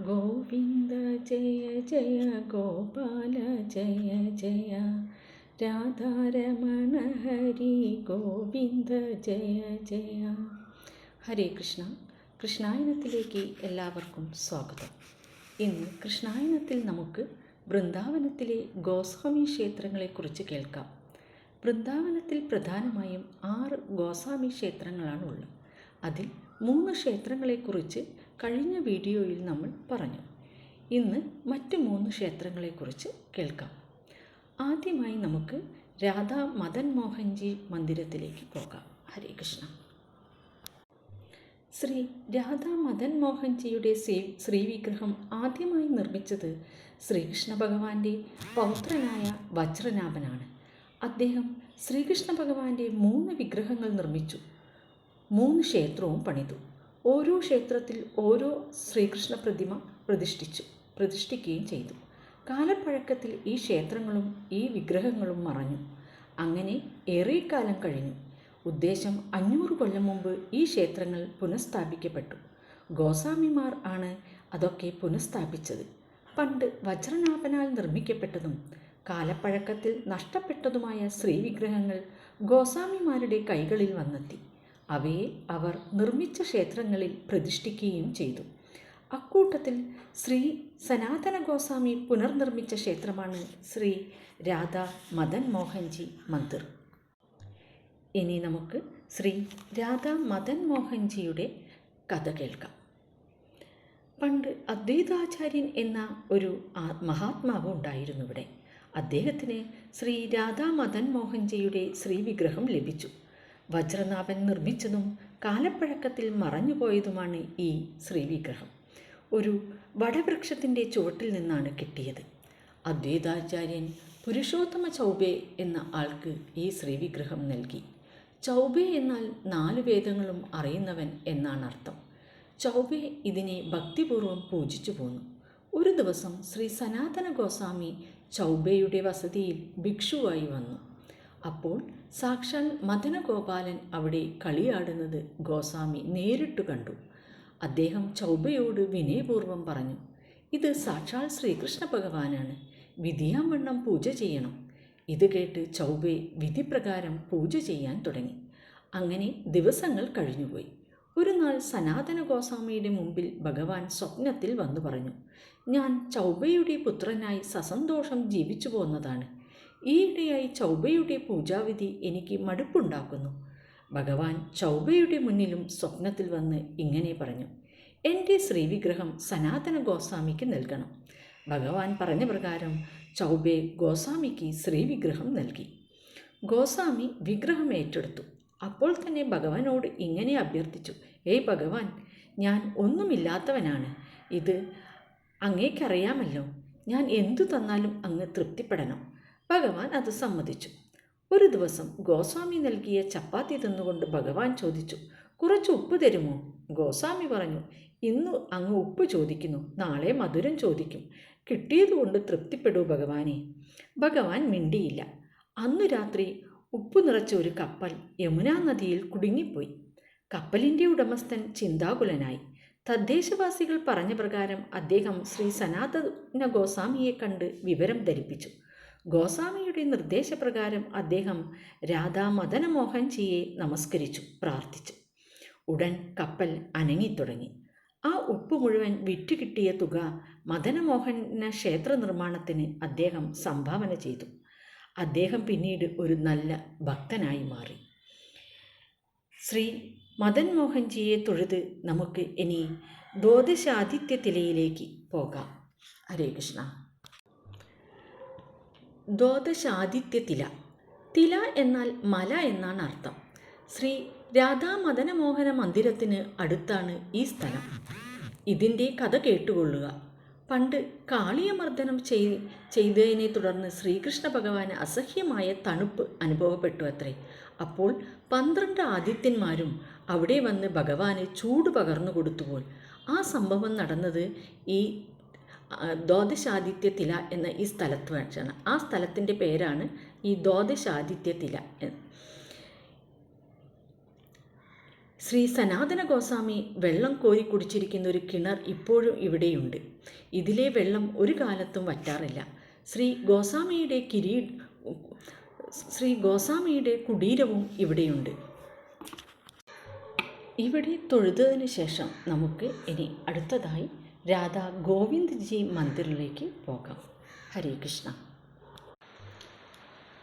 ഗോവിന്ദ ജയ ജയ ഗോപാല ജയ ജയ രാധാരമണ ഹരി ഗോവിന്ദ ജയ ജയ. ഹരേ കൃഷ്ണ. കൃഷ്ണായനത്തിലേക്ക് എല്ലാവർക്കും സ്വാഗതം. ഇന്ന് കൃഷ്ണായനത്തിൽ നമുക്ക് വൃന്ദാവനത്തിലെ ഗോസ്വാമി ക്ഷേത്രങ്ങളെക്കുറിച്ച് കേൾക്കാം. വൃന്ദാവനത്തിൽ പ്രധാനമായും ആറ് ഗോസ്വാമി ക്ഷേത്രങ്ങളാണ് ഉള്ളത്. അതിൽ മൂന്ന് ക്ഷേത്രങ്ങളെക്കുറിച്ച് കഴിഞ്ഞ വീഡിയോയിൽ നമ്മൾ പറഞ്ഞു. ഇന്ന് മറ്റ് മൂന്ന് ക്ഷേത്രങ്ങളെക്കുറിച്ച് കേൾക്കാം. ആദ്യമായി നമുക്ക് രാധാ മദൻ മോഹൻജി മന്ദിരത്തിലേക്ക് പോകാം. ഹരേ കൃഷ്ണ. ശ്രീ രാധാ മദൻ മോഹൻജിയുടെ ശ്രീ ശ്രീവിഗ്രഹം ആദ്യമായി നിർമ്മിച്ചത് ശ്രീകൃഷ്ണ ഭഗവാന്റെ പൗത്രനായ വജ്രനാഭനാണ്. അദ്ദേഹം ശ്രീകൃഷ്ണ ഭഗവാന്റെ മൂന്ന് വിഗ്രഹങ്ങൾ നിർമ്മിച്ചു. മൂന്ന് ക്ഷേത്രവും പണിതു. ഓരോ ക്ഷേത്രത്തിൽ ഓരോ ശ്രീകൃഷ്ണ പ്രതിമ പ്രതിഷ്ഠിച്ചു പ്രതിഷ്ഠിക്കുകയും ചെയ്തു. കാലപ്പഴക്കത്തിൽ ഈ ക്ഷേത്രങ്ങളും ഈ വിഗ്രഹങ്ങളും മറഞ്ഞു. അങ്ങനെ ഏറെക്കാലം കഴിഞ്ഞു. ഉദ്ദേശം അഞ്ഞൂറ് കൊല്ലം മുമ്പ് ഈ ക്ഷേത്രങ്ങൾ പുനഃസ്ഥാപിക്കപ്പെട്ടു. ഗോസ്വാമിമാർ ആണ് അതൊക്കെ പുനഃസ്ഥാപിച്ചത്. പണ്ട് വജ്രനാഭനാൽ നിർമ്മിക്കപ്പെട്ടതും കാലപ്പഴക്കത്തിൽ നഷ്ടപ്പെട്ടതുമായ ശ്രീവിഗ്രഹങ്ങൾ ഗോസ്വാമിമാരുടെ കൈകളിൽ വന്നെത്തി. അവയെ അവർ നിർമ്മിച്ച ക്ഷേത്രങ്ങളിൽ പ്രതിഷ്ഠിക്കുകയും ചെയ്തു. അക്കൂട്ടത്തിൽ ശ്രീ സനാതന ഗോസ്വാമി പുനർനിർമ്മിച്ച ക്ഷേത്രമാണ് ശ്രീ രാധ മദൻ മോഹൻജി മന്ദിർ. ഇനി നമുക്ക് ശ്രീ രാധ മദൻ മോഹൻജിയുടെ കഥ കേൾക്കാം. പണ്ട് അദ്വൈതാചാര്യൻ എന്ന ഒരു മഹാത്മാവ് ഉണ്ടായിരുന്നു ഇവിടെ. അദ്ദേഹത്തിന് ശ്രീ രാധാ മദൻ മോഹൻജിയുടെ ശ്രീവിഗ്രഹം ലഭിച്ചു. വജ്രനാഭൻ നിർമ്മിച്ചതും കാലപ്പഴക്കത്തിൽ മറഞ്ഞുപോയതുമാണ് ഈ ശ്രീവിഗ്രഹം. ഒരു വടവൃക്ഷത്തിന്റെ ചുവട്ടിൽ നിന്നാണ് കിട്ടിയത്. അദ്വൈതാചാര്യൻ പുരുഷോത്തമ ചൗബെ എന്ന ആൾക്ക് ഈ ശ്രീവിഗ്രഹം നൽകി. ചൗബെ എന്നാൽ നാല് വേദങ്ങളും അറിയുന്നവൻ എന്നാണ് അർത്ഥം. ചൗബെ ഇതിനെ ഭക്തിപൂർവം പൂജിച്ചു പോന്നു. ഒരു ദിവസം ശ്രീ സനാതന ഗോസ്വാമി ചൗബയുടെ വസതിയിൽ ഭിക്ഷുവായി വന്നു. അപ്പോൾ സാക്ഷാൽ മദനഗോപാലൻ അവിടെ കളിയാടുന്നത് ഗോസ്വാമി നേരിട്ട് കണ്ടു. അദ്ദേഹം ചൗബയോട് വിനയപൂർവം പറഞ്ഞു ഇത് സാക്ഷാൽ ശ്രീകൃഷ്ണ ഭഗവാനാണ്. വിധിയാവണ്ണം പൂജ ചെയ്യണം. ഇത് കേട്ട് ചൗബെ വിധിപ്രകാരം പൂജ ചെയ്യാൻ തുടങ്ങി. അങ്ങനെ ദിവസങ്ങൾ കഴിഞ്ഞുപോയി. ഒരു നാൾ സനാതന ഗോസ്വാമിയുടെ മുമ്പിൽ ഭഗവാൻ സ്വപ്നത്തിൽ വന്നു പറഞ്ഞു ഞാൻ ചൗബയുടെ പുത്രനായി സസന്തോഷം ജീവിച്ചു പോന്നതാണ് ഈയിടെയായി ചൗബയുടെ പൂജാവിധി എനിക്ക് മടുപ്പുണ്ടാക്കുന്നു. ഭഗവാൻ ചൗബയുടെ മുന്നിലും സ്വപ്നത്തിൽ വന്ന് ഇങ്ങനെ പറഞ്ഞു എന്റെ ശ്രീവിഗ്രഹം സനാതന ഗോസ്വാമിക്ക് നൽകണം. ഭഗവാൻ പറഞ്ഞ പ്രകാരം ചൗബെ ഗോസ്വാമിക്ക് ശ്രീവിഗ്രഹം നൽകി. ഗോസ്വാമി വിഗ്രഹം ഏറ്റെടുത്തു. അപ്പോൾ തന്നെ ഭഗവാനോട് ഇങ്ങനെ അഭ്യർത്ഥിച്ചു ഏയ് ഭഗവാൻ ഞാൻ ഒന്നുമില്ലാത്തവനാണ്. ഇത് അങ്ങേക്കറിയാമല്ലോ. ഞാൻ എന്തു തന്നാലും അങ്ങ് തൃപ്തിപ്പെടണം. ഭഗവാൻ അത് സമ്മതിച്ചു. ഒരു ദിവസം ഗോസ്വാമി നൽകിയ ചപ്പാത്തി തിന്നുകൊണ്ട് ഭഗവാൻ ചോദിച്ചു കുറച്ച് ഉപ്പ് തരുമോ? ഗോസ്വാമി പറഞ്ഞു ഇന്ന് അങ്ങ് ഉപ്പ് ചോദിക്കുന്നു നാളെ മധുരം ചോദിക്കും. കിട്ടിയതുകൊണ്ട് തൃപ്തിപ്പെടൂ ഭഗവാനെ. ഭഗവാൻ മിണ്ടിയില്ല. അന്നു രാത്രി ഉപ്പ് നിറച്ച ഒരു കപ്പൽ യമുനാ നദിയിൽ കുടുങ്ങിപ്പോയി. കപ്പലിന്റെ ഉടമസ്ഥൻ ചിന്താകുലനായി. തദ്ദേശവാസികൾ പറഞ്ഞ പ്രകാരം അദ്ദേഹം ശ്രീ സനാതന ഗോസ്വാമിയെ കണ്ട് വിവരം ധരിപ്പിച്ചു. ഗോസ്വാമിയുടെ നിർദ്ദേശപ്രകാരം അദ്ദേഹം രാധാ മദനമോഹൻജിയെ നമസ്കരിച്ചു പ്രാർത്ഥിച്ചു. ഉടൻ കപ്പൽ അനങ്ങിത്തുടങ്ങി. ആ ഉപ്പ് മുഴുവൻ വിറ്റുകിട്ടിയ തുക മദനമോഹന ക്ഷേത്ര നിർമ്മാണത്തിന് അദ്ദേഹം സംഭാവന ചെയ്തു. അദ്ദേഹം പിന്നീട് ഒരു നല്ല ഭക്തനായി മാറി. ശ്രീ മദൻ മോഹൻജിയെ തൊഴുത് നമുക്ക് ഇനി ദ്വാദശാദിത്യ തിലയിലേക്ക് പോകാം. ഹരേ കൃഷ്ണ. ദ്വാദശാദിത്യ തില തില എന്നാൽ മല എന്നാണ് അർത്ഥം. ശ്രീ രാധാ മദനമോഹന മന്ദിരത്തിന് അടുത്താണ് ഈ സ്ഥലം. ഇതിന്റെ കഥ കേട്ടുകൊള്ളുക. പണ്ട് കാളിയമർദ്ദനം ചെയ് ചെയ്തതിനെ തുടർന്ന് ശ്രീകൃഷ്ണ ഭഗവാന് അസഹ്യമായ തണുപ്പ് അനുഭവപ്പെട്ടു അത്രേ. അപ്പോൾ പന്ത്രണ്ട് ആദിത്യന്മാരും അവിടെ വന്ന് ഭഗവാന് ചൂട് പകർന്നു കൊടുത്തുപോൽ. ആ സംഭവം നടന്നത് ഈ ദ്വാദശാദിത്യ തില എന്ന ഈ സ്ഥലത്ത് വെച്ചാണ്. ആ സ്ഥലത്തിന്റെ പേരാണ് ഈ ദ്വാദശാദിത്യ തില ശ്രീ സനാതന ഗോസ്വാമി വെള്ളം കോരി കുടിച്ചിരിക്കുന്ന ഒരു കിണർ ഇപ്പോഴും ഇവിടെയുണ്ട്. ഇതിലെ വെള്ളം ഒരു കാലത്തും വറ്റാറില്ല. ശ്രീ ഗോസ്വാമിയുടെ കിരീ ശ്രീ ഗോസ്വാമിയുടെ കുടീരവും ഇവിടെയുണ്ട്. ഇവിടെ തൊഴുതതിന് ശേഷം നമുക്ക് ഇനി അടുത്തതായി രാധാ ഗോവിന്ദ് ജി മന്ദിറിലേക്ക് പോകാം. ഹരേ കൃഷ്ണ.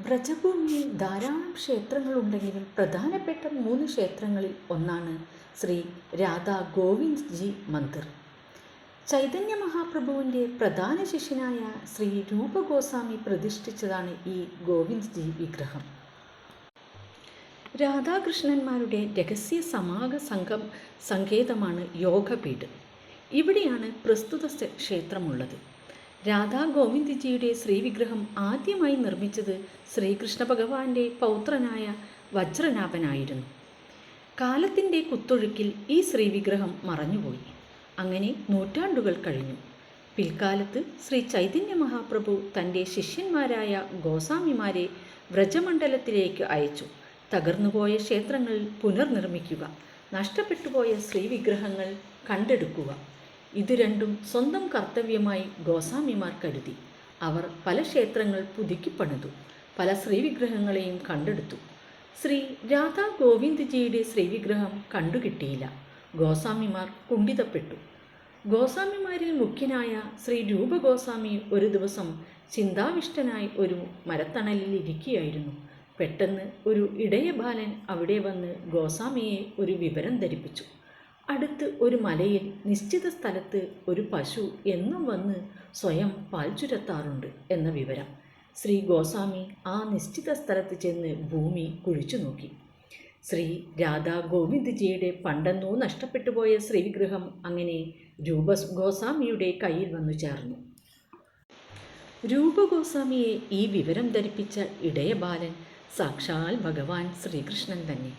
വ്രജഭൂമിയിൽ ധാരാളം ക്ഷേത്രങ്ങളുണ്ടെങ്കിലും പ്രധാനപ്പെട്ട മൂന്ന് ക്ഷേത്രങ്ങളിൽ ഒന്നാണ് ശ്രീ രാധാ ഗോവിന്ദ് ജി മന്ദിർ. ചൈതന്യ മഹാപ്രഭുവിന്റെ പ്രധാന ശിഷ്യനായ ശ്രീ രൂപഗോസ്വാമി പ്രതിഷ്ഠിച്ചതാണ് ഈ ഗോവിന്ദ് ജി വിഗ്രഹം. രാധാകൃഷ്ണന്മാരുടെ രഹസ്യ സമാഗ സംഘം സങ്കേതമാണ് യോഗപീഠ്. ഇവിടെയാണ് പ്രസ്തുത ക്ഷേത്രമുള്ളത്. രാധാ ഗോവിന്ദ്ജിയുടെ ശ്രീവിഗ്രഹം ആദ്യമായി നിർമ്മിച്ചത് ശ്രീകൃഷ്ണ ഭഗവാന്റെ പൗത്രനായ വജ്രനാഭനായിരുന്നു. കാലത്തിന്റെ കുത്തൊഴുക്കിൽ ഈ ശ്രീവിഗ്രഹം മറഞ്ഞുപോയി. അങ്ങനെ നൂറ്റാണ്ടുകൾ കഴിഞ്ഞു. പിൽക്കാലത്ത് ശ്രീ ചൈതന്യ മഹാപ്രഭു തന്റെ ശിഷ്യന്മാരായ ഗോസ്വാമിമാരെ വ്രജമണ്ഡലത്തിലേക്ക് അയച്ചു. തകർന്നുപോയ ക്ഷേത്രങ്ങൾ പുനർനിർമ്മിക്കുക നഷ്ടപ്പെട്ടുപോയ ശ്രീവിഗ്രഹങ്ങൾ കണ്ടെടുക്കുക. ഇത് രണ്ടും സ്വന്തം കർത്തവ്യമായി ഗോസ്വാമിമാർ കരുതി. അവർ പല ക്ഷേത്രങ്ങൾ പുതുക്കിപ്പണിതു പല ശ്രീവിഗ്രഹങ്ങളെയും കണ്ടെടുത്തു. ശ്രീ രാധാ ഗോവിന്ദ്ജിയുടെ ശ്രീവിഗ്രഹം കണ്ടുകിട്ടിയില്ല ഗോസ്വാമിമാർ കുണ്ഠിതപ്പെട്ടു. ഗോസ്വാമിമാരിൽ മുഖ്യനായ ശ്രീ രൂപഗോസ്വാമി ഒരു ദിവസം ചിന്താവിഷ്ടനായി ഒരു മരത്തണലിൽ ഇരിക്കുകയായിരുന്നു. പെട്ടെന്ന് ഒരു ഇടയ ബാലൻ അവിടെ വന്ന് ഗോസ്വാമിയെ ഒരു വിവരം ധരിപ്പിച്ചു. അടുത്ത് ഒരു മലയിൽ നിശ്ചിത സ്ഥലത്ത് ഒരു പശു എന്നും വന്ന് സ്വയം പാൽ ചുരത്താറുണ്ട് എന്ന വിവരം. ശ്രീ ഗോസ്വാമി ആ നിശ്ചിത സ്ഥലത്ത് ചെന്ന് ഭൂമി കുഴിച്ചു നോക്കി. ശ്രീ രാധാ ഗോവിന്ദ്ജിയുടെ പണ്ടെന്നോ നഷ്ടപ്പെട്ടുപോയ ശ്രീവിഗ്രഹം അങ്ങനെ രൂപ ഗോസ്വാമിയുടെ കയ്യിൽ വന്നു ചേർന്നു. രൂപഗോസ്വാമിയെ ഈ വിവരം ധരിപ്പിച്ച ഇടയബാലൻ സാക്ഷാൽ ഭഗവാൻ ശ്രീകൃഷ്ണൻ തന്നെ.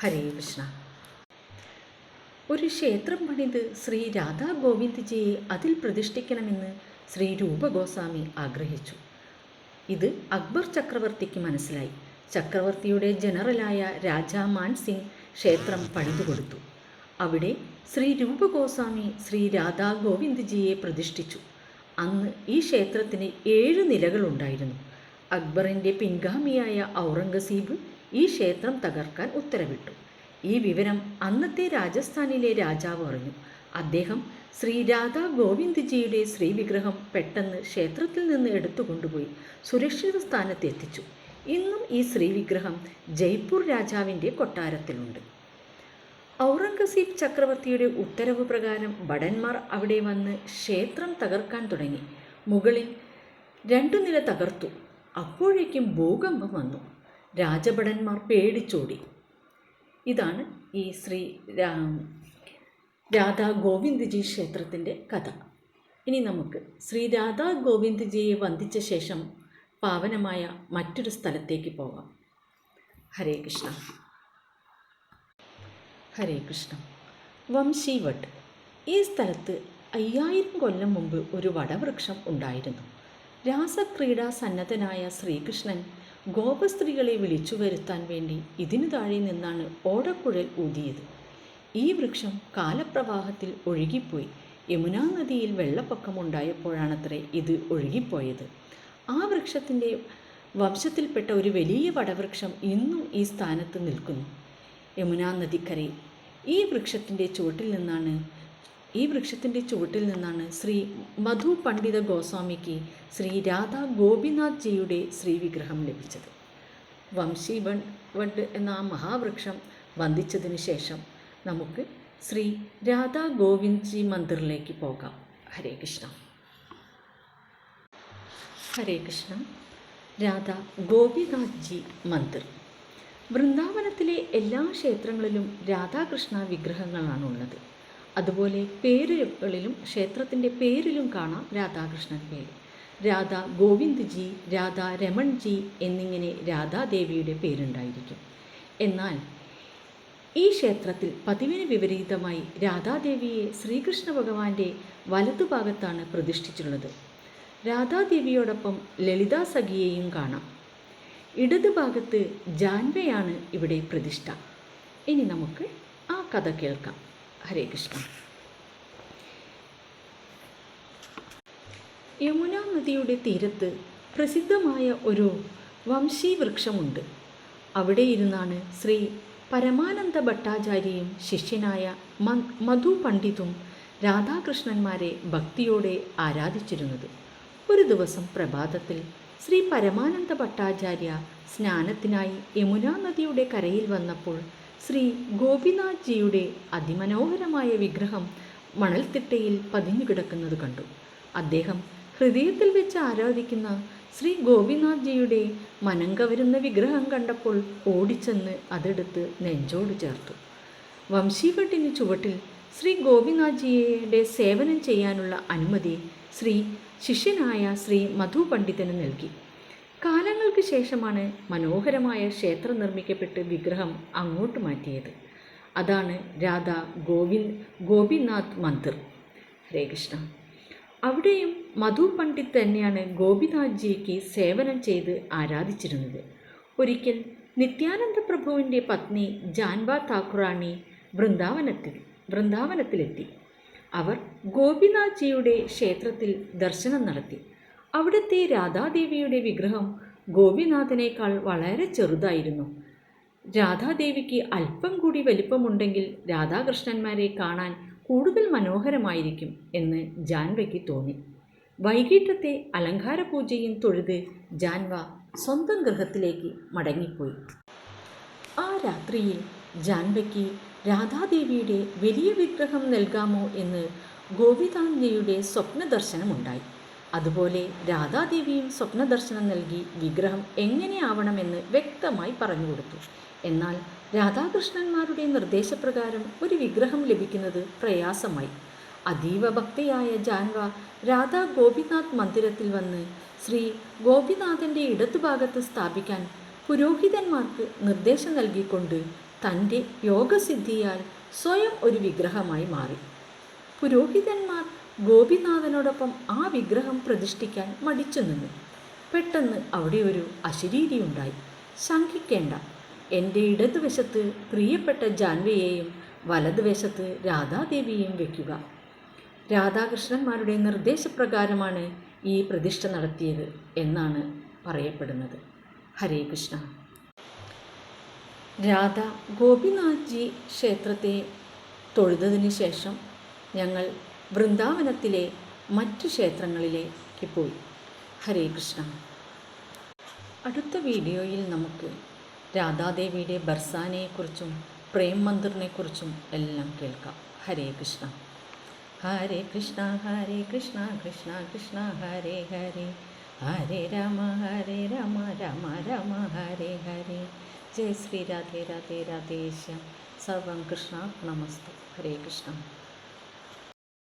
ഹരേ കൃഷ്ണ. ഒരു ക്ഷേത്രം പണിത് ശ്രീ രാധാ ഗോവിന്ദ്ജിയെ അതിൽ പ്രതിഷ്ഠിക്കണമെന്ന് ശ്രീ രൂപഗോസ്വാമി ആഗ്രഹിച്ചു. ഇത് അക്ബർ ചക്രവർത്തിക്ക് മനസ്സിലായി. ചക്രവർത്തിയുടെ ജനറലായ രാജാ മാൻസിംഗ് ക്ഷേത്രം പണിതുകൊടുത്തു. അവിടെ ശ്രീ രൂപഗോസ്വാമി ശ്രീ രാധാ ഗോവിന്ദ്ജിയെ പ്രതിഷ്ഠിച്ചു. അന്ന് ഈ ക്ഷേത്രത്തിന് ഏഴ് നിലകളുണ്ടായിരുന്നു. അക്ബറിന്റെ പിൻഗാമിയായ ഔറംഗസീബ് ഈ ക്ഷേത്രം തകർക്കാൻ ഉത്തരവിട്ടു. ഈ വിവരം അന്നത്തെ രാജസ്ഥാനിലെ രാജാവ് അറിഞ്ഞു. അദ്ദേഹം ശ്രീ രാധാ ഗോവിന്ദ്ജിയുടെ ശ്രീവിഗ്രഹം പെട്ടെന്ന് ക്ഷേത്രത്തിൽ നിന്ന് എടുത്തുകൊണ്ടുപോയി സുരക്ഷിത സ്ഥാനത്ത് എത്തിച്ചു. ഇന്നും ഈ ശ്രീവിഗ്രഹം ജയ്പൂർ രാജാവിന്റെ കൊട്ടാരത്തിലുണ്ട്. ഔറംഗസീബ് ചക്രവർത്തിയുടെ ഉത്തരവ് പ്രകാരം ഭടന്മാർ അവിടെ വന്ന് ക്ഷേത്രം തകർക്കാൻ തുടങ്ങി. മുകളിൽ രണ്ടു നില തകർത്തു. അപ്പോഴേക്കും ഭൂകമ്പം വന്നു. രാജഭടന്മാർ പേടിച്ചോടി. ഇതാണ് ഈ ശ്രീ രാധാ ഗോവിന്ദ്ജി ക്ഷേത്രത്തിന്റെ കഥ. ഇനി നമുക്ക് ശ്രീ രാധാ ഗോവിന്ദ്ജിയെ വന്ദിച്ച ശേഷം പാവനമായ മറ്റൊരു സ്ഥലത്തേക്ക് പോവാം. ഹരേ കൃഷ്ണ. ഹരേ കൃഷ്ണ. വംശീവട്ട്. ഈ സ്ഥലത്ത് അയ്യായിരം കൊല്ലം മുമ്പ് ഒരു വടവൃക്ഷം ഉണ്ടായിരുന്നു. രാസക്രീഡാ സന്നദ്ധനായ ശ്രീകൃഷ്ണൻ ഗോപസ്ത്രീകളെ വിളിച്ചു വരുത്താൻ വേണ്ടി ഇതിനു താഴെ നിന്നാണ് ഓടക്കുഴൽ ഊതിയത്. ഈ വൃക്ഷം കാലപ്രവാഹത്തിൽ ഒഴുകിപ്പോയി. യമുനാ നദിയിൽ വെള്ളപ്പൊക്കമുണ്ടായപ്പോഴാണത്രേ ഇത് ഒഴുകിപ്പോയത്. ആ വൃക്ഷത്തിന്റെ വംശത്തിൽപ്പെട്ട ഒരു വലിയ വടവൃക്ഷം ഇന്നും ഈ സ്ഥാനത്ത് നിൽക്കുന്നു. യമുനാ നദിക്കരയിൽ ഈ വൃക്ഷത്തിന്റെ ചുവട്ടിൽ നിന്നാണ് ഈ വൃക്ഷത്തിന്റെ ചുവട്ടിൽ നിന്നാണ് ശ്രീ മധു പണ്ഡിത ഗോസ്വാമിക്ക് ശ്രീ രാധാ ഗോപിനാഥ് ജിയുടെ ശ്രീവിഗ്രഹം ലഭിച്ചത്. വംശി വണ്ട് എന്ന ആ മഹാവൃക്ഷം വന്ദിച്ചതിന് ശേഷം നമുക്ക് ശ്രീ രാധാ ഗോവിന്ദ് ജി മന്ദിറിലേക്ക് പോകാം. ഹരേ കൃഷ്ണ. ഹരേ കൃഷ്ണ. രാധാ ഗോപിനാഥ് ജി മന്ദിർ. വൃന്ദാവനത്തിലെ എല്ലാ ക്ഷേത്രങ്ങളിലും രാധാകൃഷ്ണ വിഗ്രഹങ്ങളാണുള്ളത്. അതുപോലെ പേരുകളിലും ക്ഷേത്രത്തിന്റെ പേരിലും കാണാം രാധാകൃഷ്ണൻ പേര് രാധ ഗോവിന്ദ് ജി രാധ രമൺ ജി എന്നിങ്ങനെ രാധാദേവിയുടെ പേരുണ്ടായിരിക്കും. എന്നാൽ ഈ ക്ഷേത്രത്തിൽ പതിവിന് വിപരീതമായി രാധാദേവിയെ ശ്രീകൃഷ്ണ ഭഗവാന്റെ വലതുഭാഗത്താണ് പ്രതിഷ്ഠിച്ചിട്ടുള്ളത്. രാധാദേവിയോടൊപ്പം ലളിതാ സഖിയെയും കാണാം. ഇടതുഭാഗത്ത് ജാൻവയാണ് ഇവിടെ പ്രതിഷ്ഠ. ഇനി നമുക്ക് ആ കഥ കേൾക്കാം. ഹരേ കൃഷ്ണ. യമുന നദിയുടെ തീരത്ത് പ്രസിദ്ധമായ ഒരു വംശീവൃക്ഷമുണ്ട് അവിടെ ഇരുന്നാണ് ശ്രീ പരമാനന്ദ ഭട്ടാചാര്യയും ശിഷ്യനായ മധു പണ്ഡിതും രാധാകൃഷ്ണന്മാരെ ഭക്തിയോടെ ആരാധിച്ചിരുന്നത്. ഒരു ദിവസം പ്രഭാതത്തിൽ ശ്രീ പരമാനന്ദ ഭട്ടാചാര്യ സ്നാനത്തിനായി യമുനാ നദിയുടെ കരയിൽ വന്നപ്പോൾ ശ്രീ ഗോപിനാഥ്ജിയുടെ അതിമനോഹരമായ വിഗ്രഹം മണൽത്തിട്ടയിൽ പതിഞ്ഞുകിടക്കുന്നത് കണ്ടു. അദ്ദേഹം ഹൃദയത്തിൽ വെച്ച് ആരാധിക്കുന്ന ശ്രീ ഗോപിനാഥ്ജിയുടെ മനം കവരുന്ന വിഗ്രഹം കണ്ടപ്പോൾ ഓടിച്ചെന്ന് അതെടുത്ത് നെഞ്ചോട് ചേർത്തു. വംശീവട്ടിന് ചുവട്ടിൽ ശ്രീ ഗോപിനാഥ്ജിയുടെ സേവനം ചെയ്യാനുള്ള അനുമതി ശ്രീ ശിഷ്യനായ ശ്രീ മധു പണ്ഡിതന് നൽകി. കാലങ്ങൾക്ക് ശേഷമാണ് മനോഹരമായ ക്ഷേത്രം നിർമ്മിക്കപ്പെട്ട് വിഗ്രഹം അങ്ങോട്ട് മാറ്റിയത്. അതാണ് രാധ ഗോവിന്ദ് ഗോപിനാഥ് മന്ദിർ. ഹരേ കൃഷ്ണ. അവിടെയും മധു പണ്ഡിറ്റ് തന്നെയാണ് ഗോപിനാഥ്ജിക്ക് സേവനം ചെയ്ത് ആരാധിച്ചിരുന്നത്. ഒരിക്കൽ നിത്യാനന്ദ പ്രഭുവിന്റെ പത്നി ജാൻബ താക്കുറാണി വൃന്ദാവനത്തിൽ വൃന്ദാവനത്തിലെത്തി. അവർ ഗോപിനാഥ്ജിയുടെ ക്ഷേത്രത്തിൽ ദർശനം നടത്തി. അവിടുത്തെ രാധാദേവിയുടെ വിഗ്രഹം ഗോപിനാഥനേക്കാൾ വളരെ ചെറുതായിരുന്നു. രാധാദേവിക്ക് അല്പം കൂടി വലിപ്പമുണ്ടെങ്കിൽ രാധാകൃഷ്ണന്മാരെ കാണാൻ കൂടുതൽ മനോഹരമായിരിക്കും എന്ന് ജാൻവയ്ക്ക് തോന്നി. വൈകിട്ടത്തെ അലങ്കാര പൂജയും തൊഴുത് ജാൻവ സ്വന്തം ഗൃഹത്തിലേക്ക് മടങ്ങിപ്പോയി. ആ രാത്രിയിൽ ജാൻവയ്ക്ക് രാധാദേവിയുടെ വലിയ വിഗ്രഹം നൽകാമോ എന്ന് ഗോപിതാഞ്ജയുടെ സ്വപ്ന ദർശനമുണ്ടായി അതുപോലെ രാധാദേവിയും സ്വപ്നദർശനം നൽകി വിഗ്രഹം എങ്ങനെയാവണമെന്ന് വ്യക്തമായി പറഞ്ഞു കൊടുത്തു. എന്നാൽ രാധാകൃഷ്ണന്മാരുടെ നിർദ്ദേശപ്രകാരം ഒരു വിഗ്രഹം ലഭിക്കുന്നത് പ്രയാസമായി. അതീവ ഭക്തയായ ജാൻവ രാധാ ഗോപിനാഥ് മന്ദിരത്തിൽ വന്ന് ശ്രീ ഗോപിനാഥന്റെ ഇടതുഭാഗത്ത് സ്ഥാപിക്കാൻ പുരോഹിതന്മാർക്ക് നിർദ്ദേശം നൽകിക്കൊണ്ട് തന്റെ യോഗസിദ്ധിയാൽ സ്വയം ഒരു വിഗ്രഹമായി മാറി. പുരോഹിതന്മാർ ഗോപിനാഥനോടൊപ്പം ആ വിഗ്രഹം പ്രതിഷ്ഠിക്കാൻ മടിച്ചു നിന്നു. പെട്ടെന്ന് അവിടെ ഒരു അശരീരിയുണ്ടായി ശങ്കിക്കേണ്ട. എന്റെ ഇടതുവശത്ത് പ്രിയപ്പെട്ട ജാൻവിയെയും വലതുവശത്ത് രാധാദേവിയെയും വയ്ക്കുക രാധാകൃഷ്ണന്മാരുടെ നിർദ്ദേശപ്രകാരമാണ് ഈ പ്രതിഷ്ഠ നടത്തിയത് എന്നാണ് പറയപ്പെടുന്നത്. ഹരേ കൃഷ്ണ. രാധ ഗോപിനാഥ്ജി ക്ഷേത്രത്തെ തൊഴുതതിന് ശേഷം ഞങ്ങൾ വൃന്ദാവനത്തിലെ മറ്റു ക്ഷേത്രങ്ങളിലേക്ക് പോയി. ഹരേ കൃഷ്ണ. അടുത്ത വീഡിയോയിൽ നമുക്ക് രാധാദേവിയുടെ ബർസാനെക്കുറിച്ചും പ്രേം മന്ദിറിനെക്കുറിച്ചും എല്ലാം കേൾക്കാം. ഹരേ കൃഷ്ണ. ഹരേ കൃഷ്ണ ഹരേ കൃഷ്ണ കൃഷ്ണ കൃഷ്ണ ഹരേ ഹരേ. ഹരേ രാമ ഹരേ രാമ രാമ രാമ ഹരേ ഹരേ. ജയ ശ്രീ രാധേ രാധേ രാധേശ്യം. സർവം കൃഷ്ണ നമസ്തു ഹരേ കൃഷ്ണ.